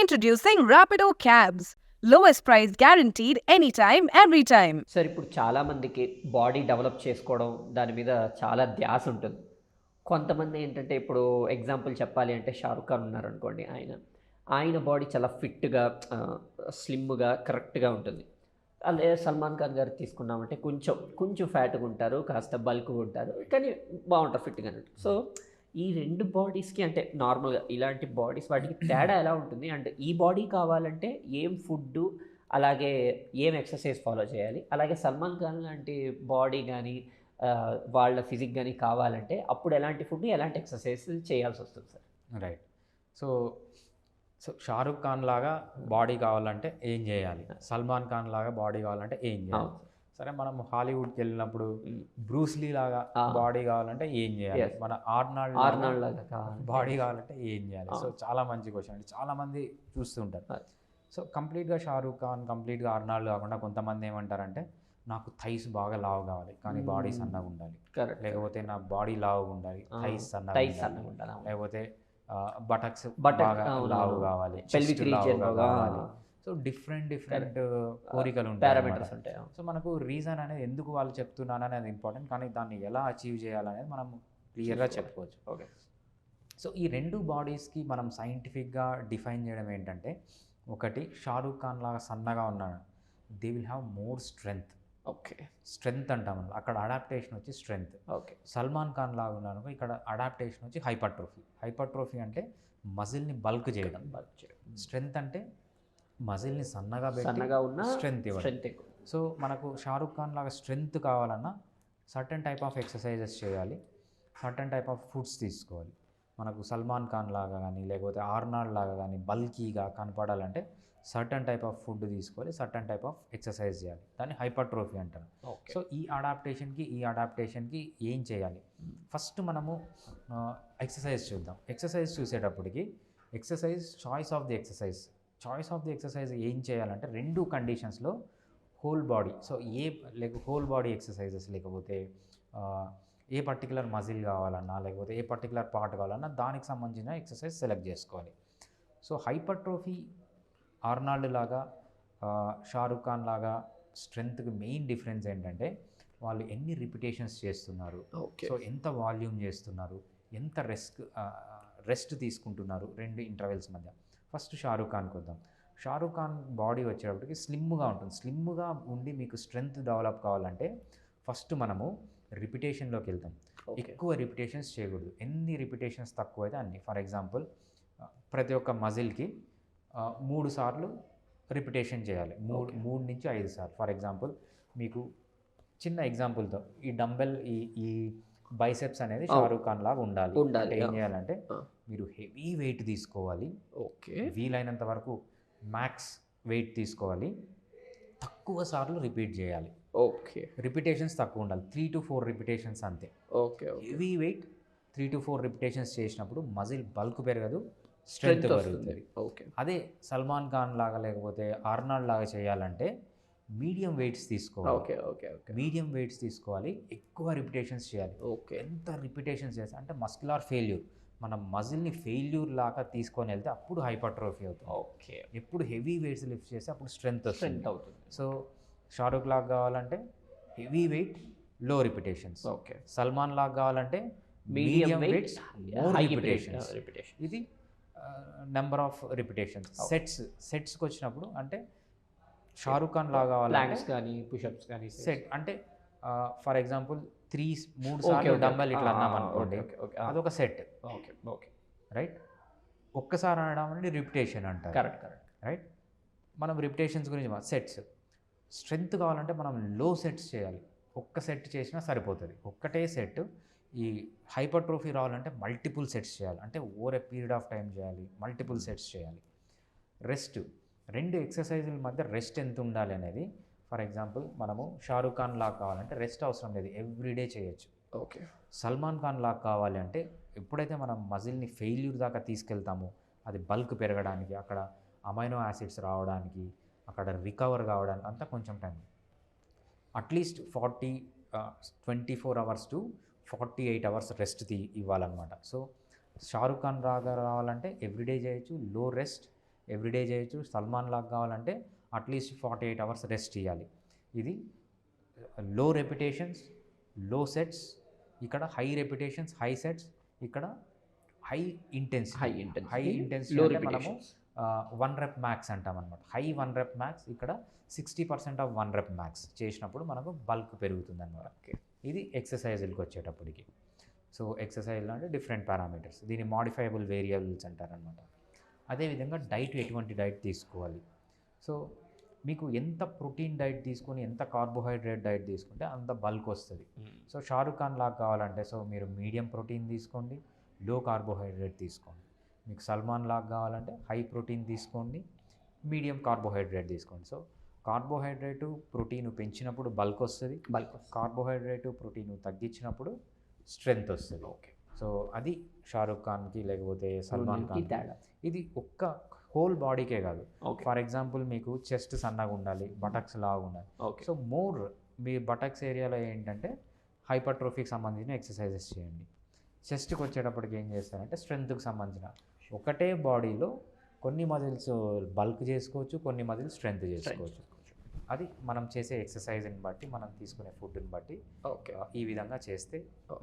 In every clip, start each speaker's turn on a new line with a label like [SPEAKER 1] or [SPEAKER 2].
[SPEAKER 1] Introducing Rapido cabs Cabs. Price guaranteed any time every time
[SPEAKER 2] sir ఇప్పుడు చాలామందికి body develop చేసుకోవడం దాని మీద చాలా ధ్యాస ఉంటుంది. కొంతమంది ఏంటంటే ఇప్పుడు ఎగ్జాంపుల్ చెప్పాలి అంటే షారుఖ్ ఖాన్ ఉన్నారనుకోండి ఆయన. ఆయన బాడీ చాలా ఫిట్గా స్లిమ్గా కరెక్ట్గా ఉంటుంది. అదే సల్మాన్ ఖాన్ గారు తీసుకున్నామంటే కొంచెం కొంచెం ఫ్యాట్గా ఉంటారు కాస్త బల్క్గా ఉంటారు కానీ బాగుంటారు ఫిట్గా సో ఈ రెండు బాడీస్కి అంటే నార్మల్గా ఇలాంటి బాడీస్ వాటికి తేడా ఎలా ఉంటుంది? అండ్ ఈ బాడీ కావాలంటే ఏం ఫుడ్ అలాగే ఏం ఎక్సర్సైజ్ ఫాలో చేయాలి? అలాగే సల్మాన్ ఖాన్ లాంటి బాడీ కానీ వాళ్ళ ఫిజిక్ కానీ కావాలంటే అప్పుడు ఎలాంటి ఫుడ్ ఎలాంటి ఎక్సర్సైజ్ చేయాల్సి వస్తుంది sir?
[SPEAKER 3] Right so so Shahrukh Khan లాగా బాడీ కావాలంటే ఏం చేయాలి? సల్మాన్ ఖాన్ లాగా బాడీ కావాలంటే ఏం చేయాలి. సరే మనం హాలీవుడ్కి వెళ్ళినప్పుడు. బ్రూస్లీ లాగా. బాడీ కావాలంటే ఏం చేయాలి. మన ఆర్నాల్డ్
[SPEAKER 2] ఆర్నాల్డ్ లాగా
[SPEAKER 3] బాడీ కావాలంటే ఏం చేయాలి సో. చాలా మంచి క్వశ్చన్ అండి చాలా మంది చూస్తూ ఉంటారు
[SPEAKER 2] అది.
[SPEAKER 3] సో కంప్లీట్గా షారూఖ్ ఖాన్ కంప్లీట్గా ఆర్నాల్డ్ కాకుండా కొంతమంది ఏమంటారంటే నాకు థైస్ బాగా లావు కావాలి కానీ బాడీ. సన్నగా ఉండాలి లేకపోతే నా బాడీ లావు ఉండాలి థైస్ సన్నగా ఉండాలి. లేకపోతే బటక్స్ బాగా లావు. కావాలి కావాలి సో డిఫరెంట్ డిఫరెంట్ కోరికలు ఉంటాయి
[SPEAKER 2] పారామీటర్స్. ఉంటాయి.
[SPEAKER 3] సో మనకు రీజన్ అనేది ఎందుకు వాళ్ళు చెప్తున్నాను అనేది ఇంపార్టెంట్ కానీ దాన్ని ఎలా అచీవ్ చేయాలనేది మనం క్లియర్గా. చెప్పుకోవచ్చు.
[SPEAKER 2] ఓకే
[SPEAKER 3] సో ఈ రెండు బాడీస్కి మనం సైంటిఫిక్గా డిఫైన్ చేయడం ఏంటంటే ఒకటి షారూఖ్ ఖాన్ లాగా సన్నగా ఉన్నాడు. They will have more strength
[SPEAKER 2] okay
[SPEAKER 3] strength అంటాం మనం. అక్కడ అడాప్టేషన్ వచ్చి స్ట్రెంగ్త్
[SPEAKER 2] ఓకే
[SPEAKER 3] సల్మాన్ ఖాన్ లాగా ఉన్నాను ఇక్కడ అడాప్టేషన్ వచ్చి హైపర్ట్రోఫీ హైపర్ట్రోఫీ అంటే మజిల్ని బల్క్ చేయడం. స్ట్రెంగ్త్ అంటే మజిల్ని సన్నగా
[SPEAKER 2] సన్నగా ఉన్న స్ట్రెంత్ ఎక్కువ.
[SPEAKER 3] సో మనకు షారుఖ్ ఖాన్ లాగా స్ట్రెంగ్త్ కావాలన్నా సర్టన్ టైప్ ఆఫ్ ఎక్సర్సైజెస్ చేయాలి. సర్టన్ టైప్ ఆఫ్ ఫుడ్స్ తీసుకోవాలి. మనకు సల్మాన్ ఖాన్ లాగా కానీ లేకపోతే ఆర్నాల్డ్ లాగా కానీ బల్కీగా కనపడాలంటే సర్టన్ టైప్ ఆఫ్ ఫుడ్ తీసుకోవాలి సర్టన్ టైప్ ఆఫ్ ఎక్సర్సైజ్ చేయాలి. దాన్ని హైపర్ట్రోఫీ అంటారు.
[SPEAKER 2] ఓకే
[SPEAKER 3] సో ఈ అడాప్టేషన్కి ఈ అడాప్టేషన్కి ఏం చేయాలి? ఫస్ట్ మనము ఎక్సర్సైజ్ చూద్దాం. ఎక్సర్సైజ్ చూసేటప్పటికి exercise choice of the exercise choice of the exercise ఏం చేయాలంటే రెండు కండిషన్స్లో హోల్ బాడీ సో ఏ లేక హోల్ బాడీ ఎక్సర్సైజెస్ లేకపోతే ఏ పర్టికులర్ మజిల్ కావాలన్నా లేకపోతే ఏ పర్టికులర్ పార్ట్ కావాలన్నా దానికి సంబంధించిన ఎక్సర్సైజ్ సెలెక్ట్ చేసుకోవాలి. సో హైపర్ట్రోఫీ ఆర్నాల్డ్ లాగా షారుఖ్ ఖాన్ లాగా స్ట్రెంగ్త్కి మెయిన్ డిఫరెన్స్ ఏంటంటే వాళ్ళు ఎన్ని రిపిటేషన్స్ చేస్తున్నారు సో ఎంత వాల్యూమ్ చేస్తున్నారు ఎంత రెస్ట్ రెస్ట్ తీసుకుంటున్నారు రెండు ఇంటర్వెల్స్ మధ్య. ఫస్ట్ షారూఖ్ ఖాన్కి వద్దాం షారూఖ్ ఖాన్ బాడీ వచ్చేటప్పటికి స్లిమ్గా ఉంటుంది. స్లిమ్గా ఉండి మీకు స్ట్రెంగ్త్ డెవలప్ కావాలంటే ఫస్ట్ మనము రిపిటేషన్లోకి వెళ్తాం. ఎక్కువ రిపిటేషన్స్ చేయకూడదు. ఎన్ని రిపిటేషన్స్ తక్కువ అయితే అన్ని. ఫర్ ఎగ్జాంపుల్ ప్రతి ఒక్క మజిల్కి మూడు సార్లు రిపిటేషన్ చేయాలి. మూడు. మూడు నుంచి ఐదు సార్లు. ఫర్ ఎగ్జాంపుల్ మీకు చిన్న ఎగ్జాంపుల్తో ఈ డంబెల్ ఈ ఈ బైసెప్స్ అనేది. షారూఖ్ ఖాన్ లాగా ఉండాలి.
[SPEAKER 2] ఉండాలి,
[SPEAKER 3] అంటే ఏం. చేయాలంటే. మీరు హెవీ వెయిట్ తీసుకోవాలి.
[SPEAKER 2] ఓకే.
[SPEAKER 3] వీలైనంత వరకు మ్యాక్స్ వెయిట్ తీసుకోవాలి. తక్కువ సార్లు రిపీట్ చేయాలి.
[SPEAKER 2] ఓకే.
[SPEAKER 3] రిపిటేషన్స్ తక్కువ ఉండాలి. త్రీ టు ఫోర్ రిపిటేషన్స్ అంతే.
[SPEAKER 2] Okay
[SPEAKER 3] heavy weight three to four repetitions చేసినప్పుడు మజిల్ బల్క్ పెరగదు
[SPEAKER 2] స్ట్రెంత్
[SPEAKER 3] పెరుగుతుంది.
[SPEAKER 2] ఓకే.
[SPEAKER 3] అదే సల్మాన్ ఖాన్ లాగా లేకపోతే ఆర్నాల్డ్ లాగా చేయాలంటే మీడియం వెయిట్స్ తీసుకోవాలి.
[SPEAKER 2] Okay okay okay.
[SPEAKER 3] Medium weights తీసుకోవాలి. ఎక్కువ రిపిటేషన్స్ చేయాలి.
[SPEAKER 2] ఓకే.
[SPEAKER 3] ఎంత రిపిటేషన్స్ చేస్తే అంటే మస్కులార్ ఫెయిల్యూర్. మన మజిల్ని ఫెయిల్యూర్ లాగా తీసుకొని వెళ్తే అప్పుడు హైపర్ట్రోఫీ అవుతుంది.
[SPEAKER 2] ఓకే.
[SPEAKER 3] ఎప్పుడు హెవీ వెయిట్స్ లిఫ్ట్ చేస్తే అప్పుడు వస్తుంది.
[SPEAKER 2] స్ట్రెంత్ అవుతుంది.
[SPEAKER 3] సో షారూఖ్ లాగా కావాలంటే హెవీ వెయిట్లో రిపిటేషన్స్.
[SPEAKER 2] ఓకే.
[SPEAKER 3] సల్మాన్ లాగా కావాలంటే
[SPEAKER 2] మీడియం వెయిట్ హై
[SPEAKER 3] రిపిటేషన్స్. ఇది నెంబర్ ఆఫ్ రిపిటేషన్స్. సెట్స్ సెట్స్కి వచ్చినప్పుడు అంటే షారూఖ్ ఖాన్ లాగా కావాలంటే
[SPEAKER 2] కానీ పుషప్స్ కానీ
[SPEAKER 3] సెట్ అంటే ఫర్ ఎగ్జాంపుల్ త్రీ మూడు సార్లు డంబెల్ ఇట్లా అన్నాం అనుకోండి. అదొక సెట్
[SPEAKER 2] ఓకే ఓకే
[SPEAKER 3] రైట్ ఒక్కసారి అనడం అనేది రిపిటేషన్ అంటారు.
[SPEAKER 2] కరెక్ట్ కరెక్ట్
[SPEAKER 3] రైట్ మనం రిపిటేషన్స్ గురించి సెట్స్ స్ట్రెంగ్త్ కావాలంటే మనం లో సెట్స్ చేయాలి. ఒక్క సెట్ చేసినా సరిపోతుంది. ఒక్కటే సెట్ ఈ హైపర్ట్రోఫీ రావాలంటే మల్టిపుల్ సెట్స్ చేయాలి. అంటే over a period of time చేయాలి. మల్టిపుల్ సెట్స్ చేయాలి. రెస్ట్ రెండు ఎక్సర్సైజుల మధ్య రెస్ట్ ఎంత ఉండాలి అనేది ఫర్ ఎగ్జాంపుల్ మనము షారూఖ్ ఖాన్ లాగా కావాలంటే రెస్ట్ అవసరం లేదు ఎవ్రీడే చేయొచ్చు.
[SPEAKER 2] ఓకే.
[SPEAKER 3] సల్మాన్ ఖాన్ లాగా కావాలి అంటే ఎప్పుడైతే మనం మజిల్ని ఫెయిల్యూర్ దాకా తీసుకెళ్తామో అది బల్క్ పెరగడానికి అక్కడ అమైనో యాసిడ్స్ రావడానికి అక్కడ రికవర్ కావడానికి అంతా కొంచెం time. At least forty twenty four hours to forty eight hours rest తీ ఇవ్వాలన్నమాట. సో షారుఖ్ ఖాన్ రాగా రావాలంటే ఎవ్రీడే చేయొచ్చు లో రెస్ట్ ఎవ్రీడే చేయొచ్చు. సల్మాన్ లాగా కావాలంటే at least forty eight hours rest ఇవ్వాలి ఇది లో రెపిటేషన్స్లో సెట్స్ ఇక్కడ హై రెపిటేషన్స్ హై సెట్స్ ఇక్కడ high intensity.
[SPEAKER 2] High intensity
[SPEAKER 3] high intensity అంటే మనము వన్ రెప్ మ్యాక్స్ అంటాం అనమాట హై వన్ రెప్ మ్యాక్స్ ఇక్కడ sixty percent of one rep max చేసినప్పుడు మనకు బల్క్ పెరుగుతుంది అనమాట ఇది ఎక్సర్సైజులకి వచ్చేటప్పటికి. సో ఎక్సర్సైజ్లో అంటే డిఫరెంట్ పారామీటర్స్. దీని మాడిఫైబుల్ వేరియబుల్స్ అంటారనమాట అదేవిధంగా డైట్ ఎటువంటి డైట్ తీసుకోవాలి? సో మీకు ఎంత ప్రోటీన్ డైట్ తీసుకొని ఎంత కార్బోహైడ్రేట్ డైట్ తీసుకుంటే అంత బల్క్ వస్తుంది. సో షారుఖ్ ఖాన్ లాగా కావాలంటే సో మీరు మీడియం ప్రోటీన్ తీసుకోండి లో కార్బోహైడ్రేట్ తీసుకోండి. మీకు సల్మాన్ లాగా కావాలంటే హై ప్రోటీన్ తీసుకోండి మీడియం కార్బోహైడ్రేట్ తీసుకోండి. సో కార్బోహైడ్రేటు ప్రోటీన్ పెంచినప్పుడు బల్క్ వస్తుంది.
[SPEAKER 2] బల్క్
[SPEAKER 3] కార్బోహైడ్రేటు ప్రోటీన్ తగ్గించినప్పుడు స్ట్రెంగ్త్ వస్తుంది. ఓకే. సో అది షారుఖ్ ఖాన్కి లేకపోతే సల్మాన్ ఖాన్ ఇది ఒక్క హోల్ బాడీకే కాదు. ఫర్ ఎగ్జాంపుల్ మీకు చెస్ట్ సన్నగా ఉండాలి బటక్స్ లాగా ఉండాలి. సో మోర్ మీ బటక్స్ ఏరియాలో ఏంటంటే హైపర్ట్రోఫీకి సంబంధించిన ఎక్సర్సైజెస్ చేయండి. చెస్ట్కి వచ్చేటప్పటికి ఏం చేస్తారంటే స్ట్రెంగ్త్కి సంబంధించిన ఒకటే బాడీలో కొన్ని మజిల్స్ బల్క్ చేసుకోవచ్చు కొన్ని మజిల్స్ స్ట్రెంగ్త్ చేసుకోవచ్చు. అది మనం చేసే ఎక్సర్సైజ్ని బట్టి మనం తీసుకునే ఫుడ్ని బట్టి ఈ విధంగా చేస్తే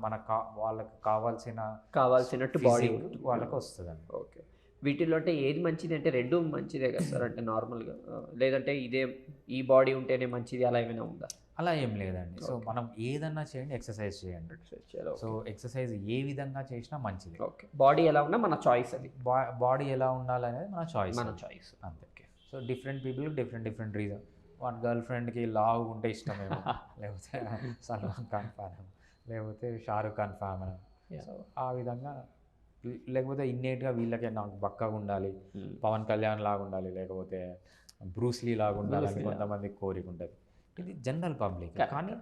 [SPEAKER 3] మనకు కా వాళ్ళకి కావాల్సిన
[SPEAKER 2] కావాల్సినట్టు బాడీ
[SPEAKER 3] వాళ్ళకి వస్తుందండి.
[SPEAKER 2] ఓకే వీటిలో అంటే ఏది మంచిది అంటే రెండు మంచిదే కదా సార్ అంటే నార్మల్గా లేదంటే ఇదే ఈ బాడీ ఉంటేనే మంచిది అలా ఏమైనా ఉందా?
[SPEAKER 3] అలా ఏం లేదండి. సో. మనం ఏదన్నా చేయండి ఎక్సర్సైజ్ చేయండి. సో ఎక్సర్సైజ్ ఏ విధంగా చేసినా మంచిది.
[SPEAKER 2] ఓకే బాడీ ఎలా ఉన్నా మన చాయిస్ అది.
[SPEAKER 3] బాడీ ఎలా ఉండాలనేది మన చాయిస్
[SPEAKER 2] మన చాయిస్
[SPEAKER 3] అంతే. So different people different different reason వాటి గర్ల్ ఫ్రెండ్కి లావు ఉంటే ఇష్టమేమో. లేకపోతే సల్మాన్ ఖాన్ ఫ్యాన్. లేకపోతే Shahrukh Khan fan.
[SPEAKER 2] Yeah.
[SPEAKER 3] So ఆ విధంగా లేకపోతే ఇన్నేట్గా వీళ్ళకే నాకు బక్కగా ఉండాలి. పవన్ కళ్యాణ్ లాగా ఉండాలి లేకపోతే బ్రూస్లీ లాగా ఉండాలని
[SPEAKER 2] Lee లాగా.
[SPEAKER 3] కొంతమంది కోరిక ఉంటుంది. ఇది జనరల్ పబ్లిక్. కానీ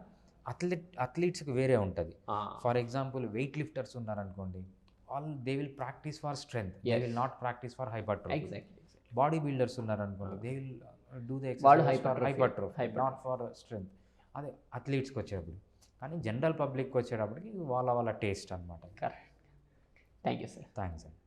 [SPEAKER 3] అథ్లెట్ అథ్లీట్స్కి వేరే ఉంటుంది. ఫర్ ఎగ్జాంపుల్ వెయిట్ లిఫ్టర్స్ ఉన్నారనుకోండి all they will practise for strength. They. Will not practise for hyper
[SPEAKER 2] exactly
[SPEAKER 3] bodybuilders ఉన్నారనుకోండి దే విల్ డూ ద
[SPEAKER 2] వాళ్ళు
[SPEAKER 3] exercise for
[SPEAKER 2] hypertrophy.
[SPEAKER 3] Hyper
[SPEAKER 2] Hypertrophy.
[SPEAKER 3] Not for strength. అదే అథ్లీట్స్కి వచ్చేటప్పుడు. కానీ జనరల్ పబ్లిక్కి వచ్చేటప్పటికి వాళ్ళ వాళ్ళ టేస్ట్ అనమాట
[SPEAKER 2] correct thank you sir
[SPEAKER 3] thanks అండి